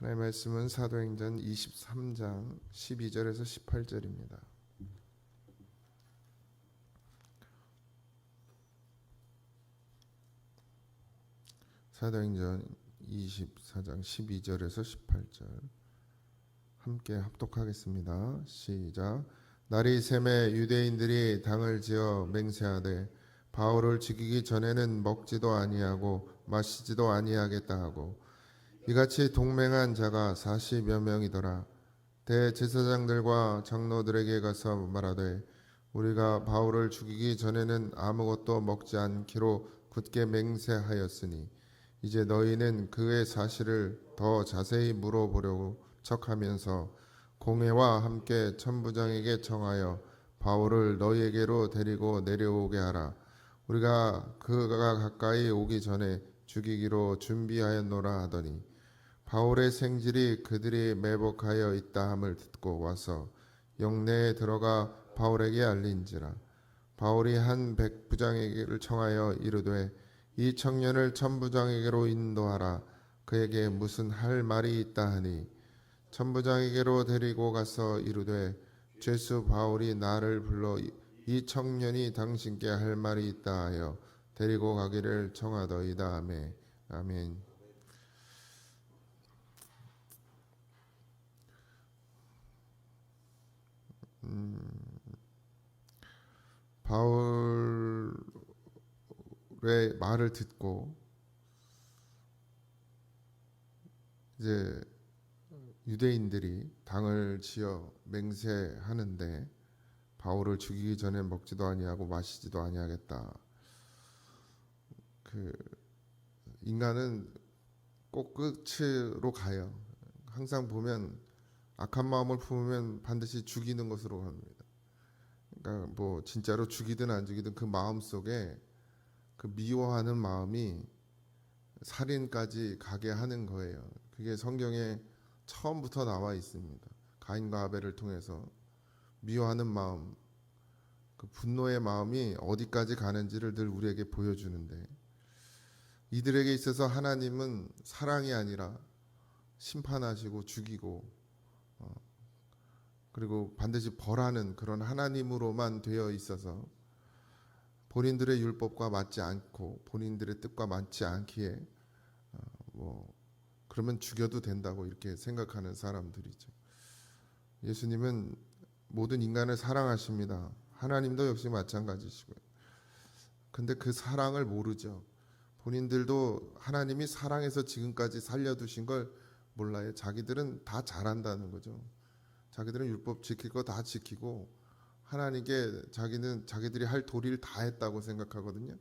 하나님의 말씀은 사도행전 23장 12절에서 18절입니다. 사도행전 24장 12절에서 18절 함께 합독하겠습니다. 시작. 날이 샘에 유대인들이 당을 지어 맹세하되 바울을 죽이기 전에는 먹지도 아니하고 마시지도 아니하겠다 하고 이같이 동맹한 자가 40여 명이더라. 대제사장들과 장로들에게 가서 말하되 우리가 바울을 죽이기 전에는 아무것도 먹지 않기로 굳게 맹세하였으니 이제 너희는 그의 사실을 더 자세히 물어보려고 척하면서 공회와 함께 천부장에게 청하여 바울을 너희에게로 데리고 내려오게 하라. 우리가 그가 가까이 오기 전에 죽이기로 준비하였노라 하더니 바울의 생질이 그들이 매복하여 있다 함을 듣고 와서 영내에 들어가 바울에게 알린지라. 바울이 한 백부장에게를 청하여 이르되 이 청년을 천부장에게로 인도하라. 그에게 무슨 할 말이 있다 하니? 천부장에게로 데리고 가서 이르되 죄수 바울이 나를 불러 이- 이 청년이 당신께 할 말이 있다 하여 데리고 가기를 청하더이다 아멘 아멘 바울의 말을 듣고 이제 유대인들이 당을 지어 맹세하는데 바울을 죽이기 전에 먹지도 아니하고 마시지도 아니하겠다. 그 인간은 꼭 끝으로 가요. 항상 보면 악한 마음을 품으면 반드시 죽이는 것으로 갑니다. 그러니까 뭐 진짜로 죽이든 안 죽이든 그 마음 속에 그 미워하는 마음이 살인까지 가게 하는 거예요. 그게 성경에 처음부터 나와 있습니다. 가인과 아벨을 통해서 미워하는 마음, 그 분노의 마음이 어디까지 가는지를 늘 우리에게 보여주는데 이들에게 있어서 하나님은 사랑이 아니라 심판하시고 죽이고 어, 그리고 반드시 벌하는 그런 하나님으로만 되어 있어서 본인들의 율법과 맞지 않고 본인들의 뜻과 맞지 않기에 어, 뭐 그러면 죽여도 된다고 이렇게 생각하는 사람들이죠. 예수님은 모든 인간을 사랑하십니다. 하나님도 역시 마찬가지시고요. 근데 그 사랑을 모르죠. 본인들도 하나님이 사랑해서 지금까지 살려두신 걸 몰라요. 자기들은 다 잘한다는 거죠. 자기들은 율법 지킬 거 다 지키고 하나님께 자기는 자기들이 할 도리를 다 했다고 생각하거든요.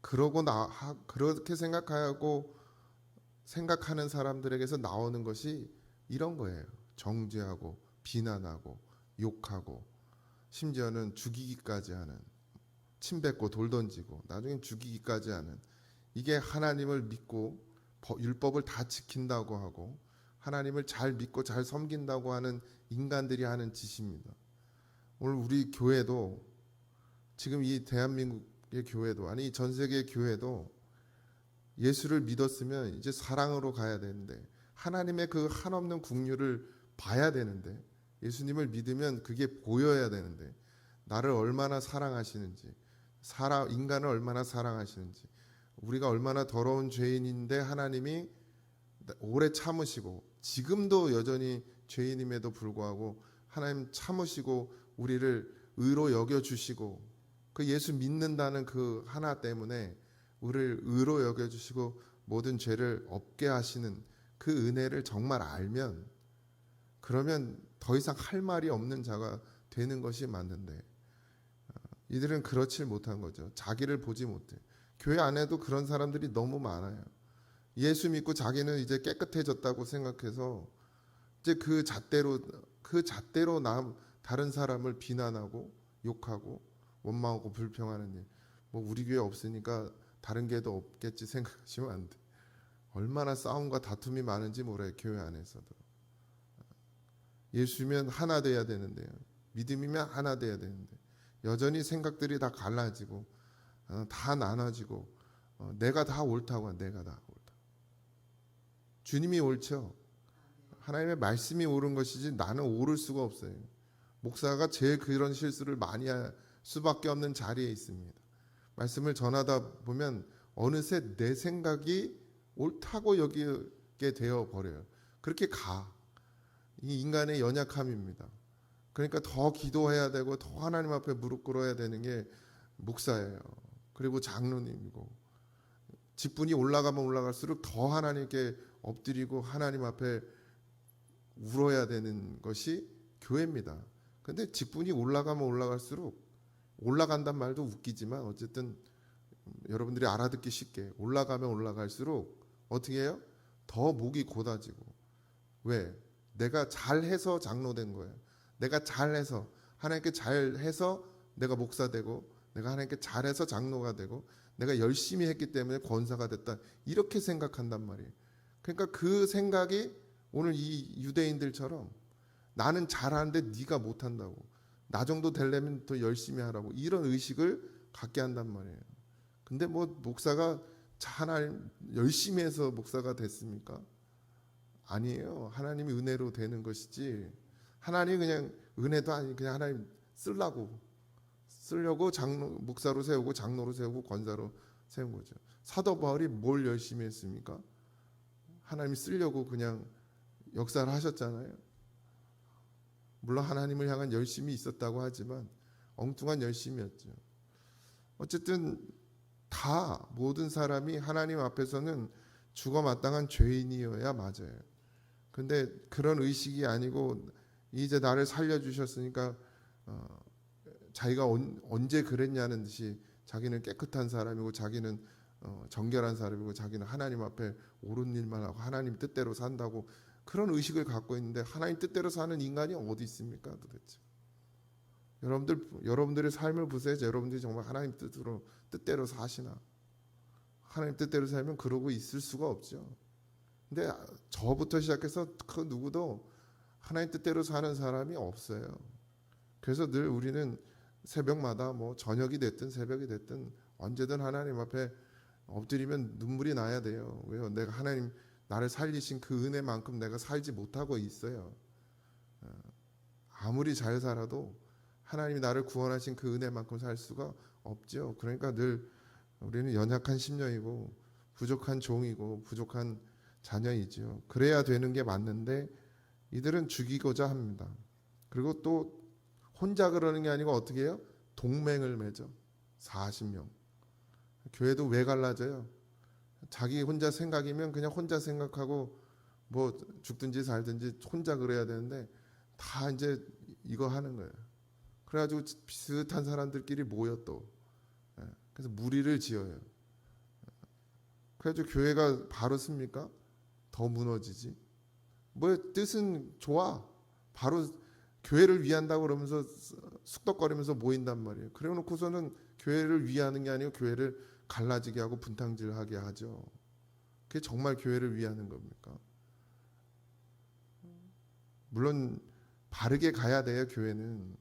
그러고 나 하- 그렇게 생각하고 생각하는 사람들에게서 나오는 것이 이런 거예요. 정죄하고 비난하고 욕하고 심지어는 죽이기까지 하는 침 뱉고 돌 던지고 나중에 죽이기까지 하는 이게 하나님을 믿고 법- 율법을 다 지킨다고 하고 하나님을 잘 믿고 잘 섬긴다고 하는 인간들이 하는 짓입니다. 오늘 우리 교회도 지금 이 대한민국의 교회도 아니 이전 세계 교회도 예수를 믿었으면 이제 사랑으로 가야 되는데 하나님의 그 한없는 국류를 봐야 되는데 예수님을 믿으면 그게 보여야 되는데 나를 얼마나 사랑하시는지 사람 인간을 얼마나 사랑하시는지 우리가 얼마나 더러운 죄인인데 하나님이 오래 참으시고 지금도 여전히 죄인임에도 불구하고 하나님 참으시고 우리를 의로 여겨 주시고 그 예수 믿는다는 그 하나 때문에 우리를 의로 여겨 주시고 모든 죄를 없게 하시는 그 은혜를 정말 알면 그러면 더 이상 할 말이 없는 자가 되는 것이 맞는데 어, 이들은 그렇지 못한 거죠. 자기를 보지 못해. 교회 안에도 그런 사람들이 너무 많아요. 예수 믿고 자기는 이제 깨끗해졌다고 생각해서 이제 그 잣대로 그 잣대로 남 다른 사람을 비난하고 욕하고 원망하고 불평하는 일. 뭐 우리 교회 없으니까 다른 교회도 없겠지 생각하시면 안 돼. 얼마나 싸움과 다툼이 많은지 모르요 교회 안에서도. 예수면 하나 돼야 되는데요. 믿음이면 하나 돼야 되는데 여전히 생각들이 다 갈라지고 어, 다 나눠지고 어, 내가 다 옳다고 한 내가 다 옳다. 주님이 옳죠. 하나님의 말씀이 옳은 것이지 나는 옳을 수가 없어요. 목사가 제일 그런 실수를 많이 할 수밖에 없는 자리에 있습니다. 말씀을 전하다 보면 어느새 내 생각이 옳다고 여기게 되어 버려요. 그렇게 가. 이 인간의 연약함입니다. 그러니까 더 기도해야 되고 더 하나님 앞에 무릎 꿇어야 되는 게 목사예요. 그리고 장로님이고 직분이 올라가면 올라갈수록 더 하나님께 엎드리고 하나님 앞에 울어야 되는 것이 교회입니다. 근데 직분이 올라가면 올라갈수록 올라간단 말도 웃기지만 어쨌든 여러분들이 알아듣기 쉽게 올라가면 올라갈수록 어떻게 해요? 더 목이 곧아지고 왜? 내가 잘해서 장로된 거예요. 내가 잘해서 하나님께 잘해서 내가 목사 되고 내가 하나님께 잘해서 장로가 되고 내가 열심히 했기 때문에 권사가 됐다 이렇게 생각한단 말이에요. 그러니까 그 생각이 오늘 이 유대인들처럼 나는 잘하는데 네가 못한다고 나 정도 되려면 더 열심히 하라고 이런 의식을 갖게 한단 말이에요. 근데 뭐 목사가 하나님 열심히 해서 목사가 됐습니까? 아니에요. 하나님이 은혜로 되는 것이지. 하나님 그냥 은혜도 아니 그냥 하나님 쓰려고 쓰려고 장로 목사로 세우고 장로로 세우고 권사로 세운 거죠. 사도 바울이 뭘 열심히 했습니까? 하나님이 쓰려고 그냥 역사를 하셨잖아요. 물론 하나님을 향한 열심이 있었다고 하지만 엉뚱한 열심이었죠. 어쨌든 다 모든 사람이 하나님 앞에서는 죽어 마땅한 죄인이어야 맞아요. 근데 그런 의식이 아니고 이제 나를 살려 주셨으니까 어, 자기가 언, 언제 그랬냐는 듯이 자기는 깨끗한 사람이고 자기는 어, 정결한 사람이고 자기는 하나님 앞에 옳은 일만 하고 하나님 뜻대로 산다고 그런 의식을 갖고 있는데 하나님 뜻대로 사는 인간이 어디 있습니까 도대체? 여러분들 여러분들의 삶을 보세요. 여러분들이 정말 하나님 뜻으로 뜻대로 사시나? 하나님 뜻대로 살면 그러고 있을 수가 없죠. 근데 저부터 시작해서 그 누구도 하나님 뜻대로 사는 사람이 없어요. 그래서 늘 우리는 새벽마다 뭐 저녁이 됐든 새벽이 됐든 언제든 하나님 앞에 엎드리면 눈물이 나야 돼요. 왜요? 내가 하나님 나를 살리신 그 은혜만큼 내가 살지 못하고 있어요. 어, 아무리 잘 살아도 하나님이 나를 구원하신 그 은혜만큼 살 수가 없죠. 그러니까 늘 우리는 연약한 심령이고 부족한 종이고 부족한 자녀이죠. 그래야 되는 게 맞는데 이들은 죽이고자 합니다. 그리고 또 혼자 그러는 게 아니고 어떻게 해요? 동맹을 맺어. 40명. 교회도 왜 갈라져요? 자기 혼자 생각이면 그냥 혼자 생각하고 뭐 죽든지 살든지 혼자 그래야 되는데 다 이제 이거 하는 거예요. 그래가지고 비슷한 사람들끼리 모여 또 예, 그래서 무리를 지어요. 그래가지고 교회가 바로 습니까? 더 무너지지. 뭐 뜻은 좋아. 바로 교회를 위한다고 그러면서 숙덕거리면서 모인단 말이에요. 그래 놓고서는 교회를 위하는 게 아니고 교회를 갈라지게 하고 분탕질하게 하죠. 그게 정말 교회를 위하는 겁니까? 물론 바르게 가야 돼요, 교회는.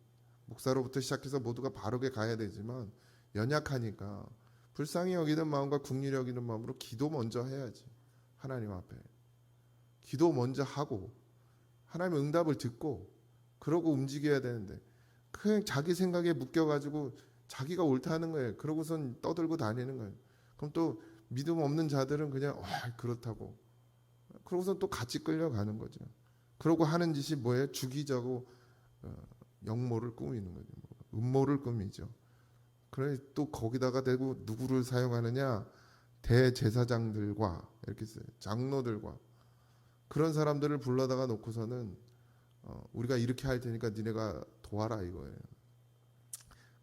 목사로부터 시작해서 모두가 바르게 가야 되지만 연약하니까 불쌍히 여기는 마음과 국률이 여기는 마음으로 기도 먼저 해야지. 하나님 앞에. 기도 먼저 하고 하나님 응답을 듣고 그러고 움직여야 되는데 그냥 자기 생각에 묶여 가지고 자기가 옳다는 거예요. 그러고선 떠들고 다니는 거예요. 그럼 또 믿음 없는 자들은 그냥 아, 그렇다고. 그러고선 또 같이 끌려가는 거죠. 그러고 하는 짓이 뭐예요? 주기자고 어, 영모를 꾸미는 거죠. 뭐, 음모를 꾸미죠. 그래 또 거기다가 대고 누구를 사용하느냐? 대제사장들과 이렇게 써요. 장로들과 그런 사람들을 불러다가 놓고서는 어, 우리가 이렇게 할 테니까 니네가 도와라 이거예요.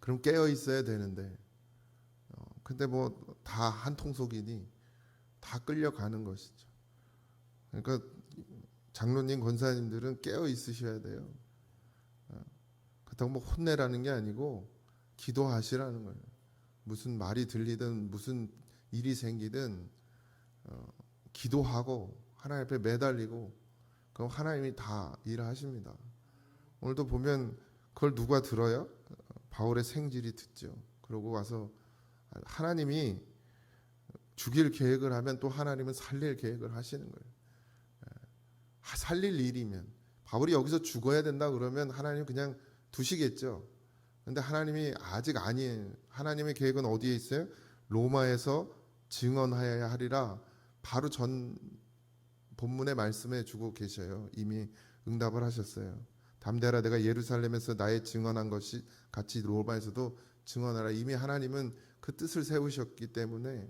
그럼 깨어 있어야 되는데, 어, 근데 뭐 다 한 통속이니 다 끌려가는 것이죠. 그러니까 장로님 권사님들은 깨어 있으셔야 돼요. 어, 그렇다고 뭐 혼내라는 게 아니고 기도하시라는 거예요. 무슨 말이 들리든 무슨 일이 생기든 어, 기도하고 하나님 앞에 매달리고 그럼 하나님이 다 일하십니다. 오늘도 보면 그걸 누가 들어요? 바울의 생질이 듣죠. 그러고 와서 하나님이 죽일 계획을 하면 또 하나님은 살릴 계획을 하시는 거예요. 하- 살릴 일이면 바울이 여기서 죽어야 된다 그러면 하나님 그냥 두시겠죠. 근데 하나님이 아직 아니에요. 하나님의 계획은 어디에 있어요? 로마에서 증언하여야 하리라 바로 전 본문의 말씀해 주고 계셔요. 이미 응답을 하셨어요. 담대하라 내가 예루살렘에서 나의 증언한 것이 같이 로마에서도 증언하라. 이미 하나님은 그 뜻을 세우셨기 때문에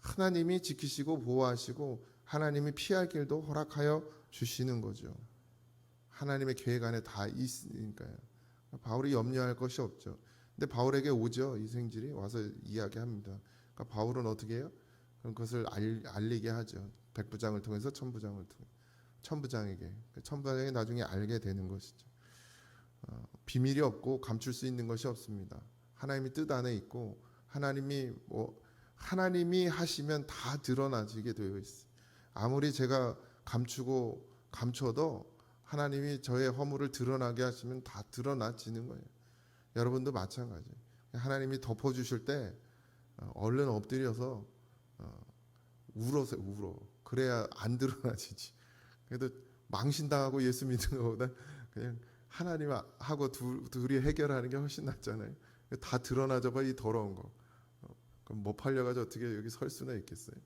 하나님이 지키시고 보호하시고 하나님이 피할 길도 허락하여 주시는 거죠. 하나님의 계획 안에 다 있으니까요. 바울이 염려할 것이 없죠. 근데 바울에게 오죠. 이 생질이 와서 이야기합니다. 그러니까 바울은 어떻게 해요? 그럼 그것을 알, 알리게 하죠. 백부장을 통해서 천부장을 통해 천부장에게 그 천부장이 나중에 알게 되는 것이죠. 어, 비밀이 없고 감출 수 있는 것이 없습니다. 하나님이 뜻 안에 있고 하나님이 뭐 하나님이 하시면 다 드러나지게 되어 있어요. 아무리 제가 감추고 감춰도 하나님이 저의 허물을 드러나게 하시면 다 드러나지는 거예요. 여러분도 마찬가지예요. 하나님이 덮어 주실 때 어, 얼른 엎드려서 어, 울어서 울어. 그래야 안 드러나지지. 그래도 망신당하고 예수 믿는 것보다 그냥 하나님하고 둘, 둘이 해결하는 게 훨씬 낫잖아요. 다 드러나져 봐 이 더러운 거. 어, 그럼 뭐 팔려가지고 어떻게 여기 설 수나 있겠어요?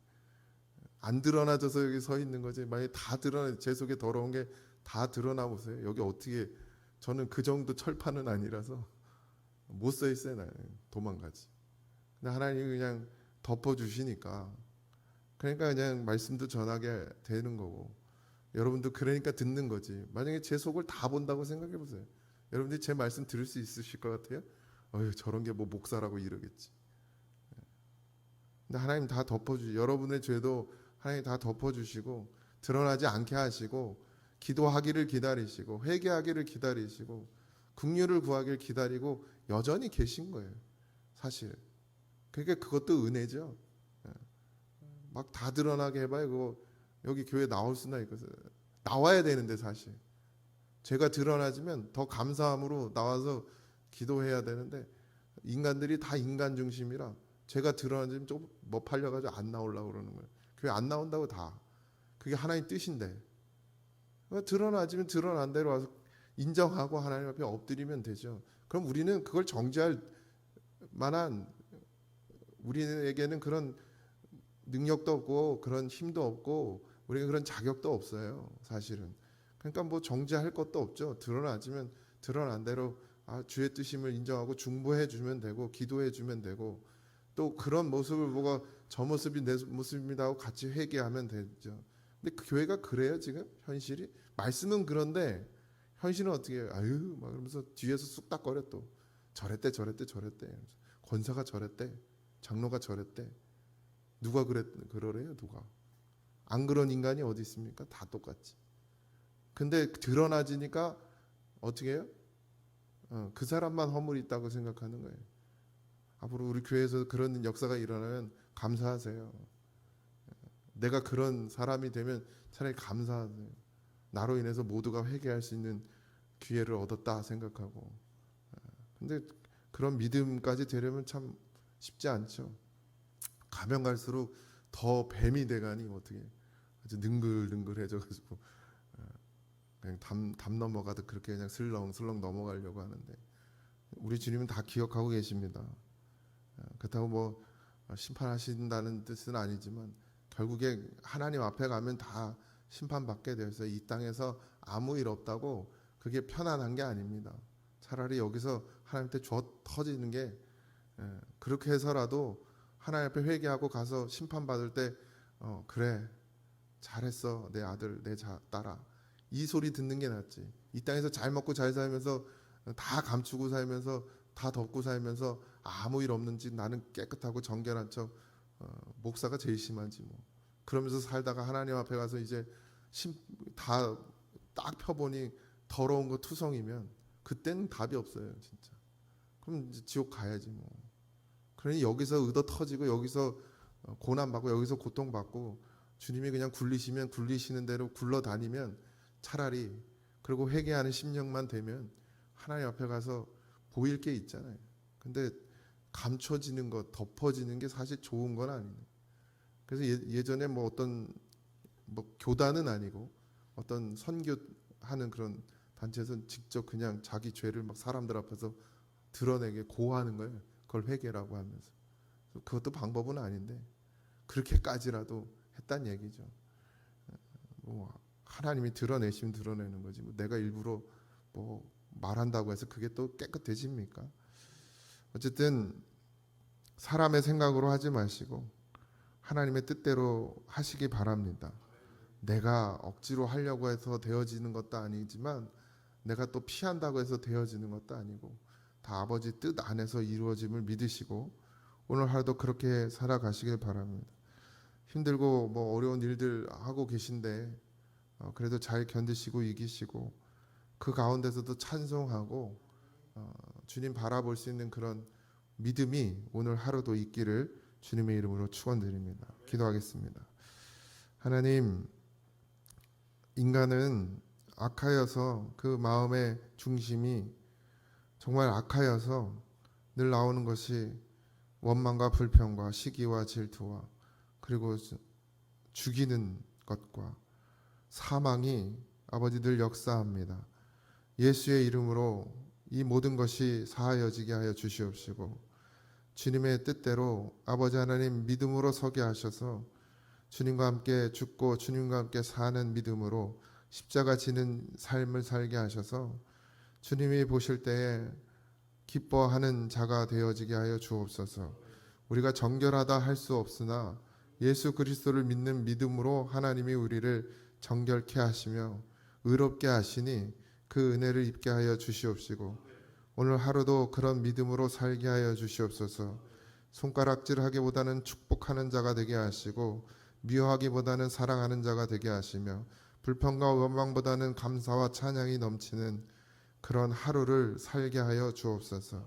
안 드러나져서 여기 서 있는 거지. 만약 다 드러나 제 속에 더러운 게 다 드러나 보세요. 여기 어떻게 저는 그 정도 철판은 아니라서 못 서 있어요. 나는 도망가지. 근데 하나님이 그냥 덮어 주시니까 그러니까 그냥 말씀도 전하게 되는 거고 여러분도 그러니까 듣는 거지. 만약에 제 속을 다 본다고 생각해 보세요. 여러분들이 제 말씀 들을 수 있으실 것 같아요? 어휴 저런 게 뭐 목사라고 이러겠지. 근데 하나님 다 덮어주. 여러분의 죄도 하나님 다 덮어주시고 드러나지 않게 하시고 기도하기를 기다리시고 회개하기를 기다리시고 긍휼을 구하기를 기다리고 여전히 계신 거예요. 사실. 그러니까 그것도 은혜죠. 막 다 드러나게 해봐요. 그거 여기 교회 나올 수나 있거든. 나와야 되는데 사실. 제가 드러나지면 더 감사함으로 나와서 기도해야 되는데 인간들이 다 인간 중심이라 제가 드러나지면 좀뭐 팔려가지고 안 나오려고 그러는 거예요. 교회 안 나온다고 다. 그게 하나님 뜻인데. 드러나지면 드러난 대로 와서 인정하고 하나님 앞에 엎드리면 되죠. 그럼 우리는 그걸 정지할 만한 우리에게는 그런 능력도 없고 그런 힘도 없고 우리가 그런 자격도 없어요. 사실은. 그러니까 뭐 정지할 것도 없죠. 드러나지면 드러난 대로 아, 주의 뜻임을 인정하고 중보해 주면 되고 기도해 주면 되고 또 그런 모습을 보고 저 모습이 내 모습입니다 하고 같이 회개하면 되죠. 근데 그 교회가 그래요 지금 현실이 말씀은 그런데 현실은 어떻게 해요? 아유 막 그러면서 뒤에서 쑥닥거려 또 저랬대 저랬대 저랬대 권사가 저랬대 장로가 저랬대 누가 그랬 그러래요 누가 안 그런 인간이 어디 있습니까? 다 똑같지. 근데 드러나지니까 어떻게 해요? 어, 그 사람만 허물이 있다고 생각하는 거예요. 앞으로 우리 교회에서 그런 역사가 일어나면 감사하세요. 내가 그런 사람이 되면 차라리 감사하세요. 나로 인해서 모두가 회개할 수 있는 기회를 얻었다 생각하고. 어, 근데 그런 믿음까지 되려면 참 쉽지 않죠. 가면 갈수록 더 뱀이 돼가니 어떻게 아주 능글능글해져가지고 어, 그냥 담, 담 넘어가도 그렇게 그냥 슬렁슬렁 넘어가려고 하는데 우리 주님은 다 기억하고 계십니다. 어, 그렇다고 뭐 심판하신다는 뜻은 아니지만 결국에 하나님 앞에 가면 다 심판받게 되어 있어요. 이 땅에서 아무 일 없다고 그게 편안한 게 아닙니다. 차라리 여기서 하나님한테 줘 터지는 게 예, 그렇게 해서라도 하나님 앞에 회개하고 가서 심판받을 때 어, 그래 잘했어 내 아들 내 자, 딸아. 이 소리 듣는 게 낫지. 이 땅에서 잘 먹고 잘 살면서 다 감추고 살면서 다 덮고 살면서 아무 일 없는지 나는 깨끗하고 정결한 척 어, 목사가 제일 심하지 뭐. 그러면서 살다가 하나님 앞에 가서 이제 다 딱 펴보니 더러운 거 투성이면 그때는 답이 없어요 진짜. 그럼 이제 지옥 가야지 뭐 그러니 여기서 의도 터지고 여기서 어, 고난 받고 여기서 고통 받고 주님이 그냥 굴리시면 굴리시는 대로 굴러 다니면 차라리 그리고 회개하는 심령만 되면 하나님 앞에 가서 보일 게 있잖아요. 근데 감춰지는 것, 덮어지는 게 사실 좋은 건 아니에요. 그래서 예, 예전에 뭐 어떤 뭐 교단은 아니고 어떤 선교하는 그런 단체에서는 직접 그냥 자기 죄를 막 사람들 앞에서 드러내게 고하는 거예요. 그걸 회개라고 하면서 그것도 방법은 아닌데 그렇게까지라도 했단 얘기죠. 뭐 하나님이 드러내시면 드러내는 거지. 뭐 내가 일부러 뭐 말한다고 해서 그게 또 깨끗해집니까? 어쨌든 사람의 생각으로 하지 마시고 하나님의 뜻대로 하시기 바랍니다. 내가 억지로 하려고 해서 되어지는 것도 아니지만 내가 또 피한다고 해서 되어지는 것도 아니고 다 아버지 뜻 안에서 이루어짐을 믿으시고 오늘 하루도 그렇게 살아가시길 바랍니다. 힘들고 뭐 어려운 일들 하고 계신데 어, 그래도 잘 견디시고 이기시고 그 가운데서도 찬송하고 어, 주님 바라볼 수 있는 그런 믿음이 오늘 하루도 있기를 주님의 이름으로 축원드립니다. 기도하겠습니다. 하나님 인간은 악하여서 그 마음의 중심이 정말 악하여서 늘 나오는 것이 원망과 불평과 시기와 질투와 그리고 죽이는 것과 사망이 아버지 늘 역사합니다. 예수의 이름으로 이 모든 것이 사하여지게 하여 주시옵시고 주님의 뜻대로 아버지 하나님 믿음으로 서게 하셔서 주님과 함께 죽고 주님과 함께 사는 믿음으로 십자가 지는 삶을 살게 하셔서 주님이 보실 때에 기뻐하는 자가 되어지게 하여 주옵소서. 우리가 정결하다 할 수 없으나 예수 그리스도를 믿는 믿음으로 하나님이 우리를 정결케 하시며 의롭게 하시니 그 은혜를 입게 하여 주시옵시고 오늘 하루도 그런 믿음으로 살게 하여 주시옵소서. 손가락질하기보다는 축복하는 자가 되게 하시고 미워하기보다는 사랑하는 자가 되게 하시며 불평과 원망보다는 감사와 찬양이 넘치는 그런 하루를 살게 하여 주옵소서.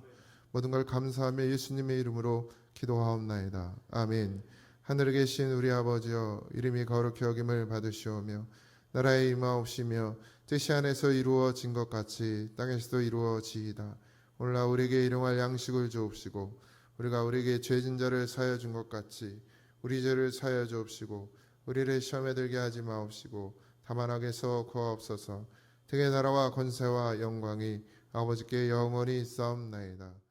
모든 걸 감사하며 예수님의 이름으로 기도하옵나이다. 아멘. 하늘에 계신 우리 아버지여 이름이 거룩히 여김을 받으시오며 나라의 임하옵시며 뜻이 안에서 이루어진 것 같이 땅에서도 이루어지이다. 오늘날 우리에게 일용할 양식을 주옵시고 우리가 우리에게 죄진 자를 사여 준 것 같이 우리 죄를 사여 주옵시고 우리를 시험에 들게 하지 마옵시고 다만 악에서 구하옵소서. 등의 나라와 권세와 영광이 아버지께 영원히 있사옵나이다.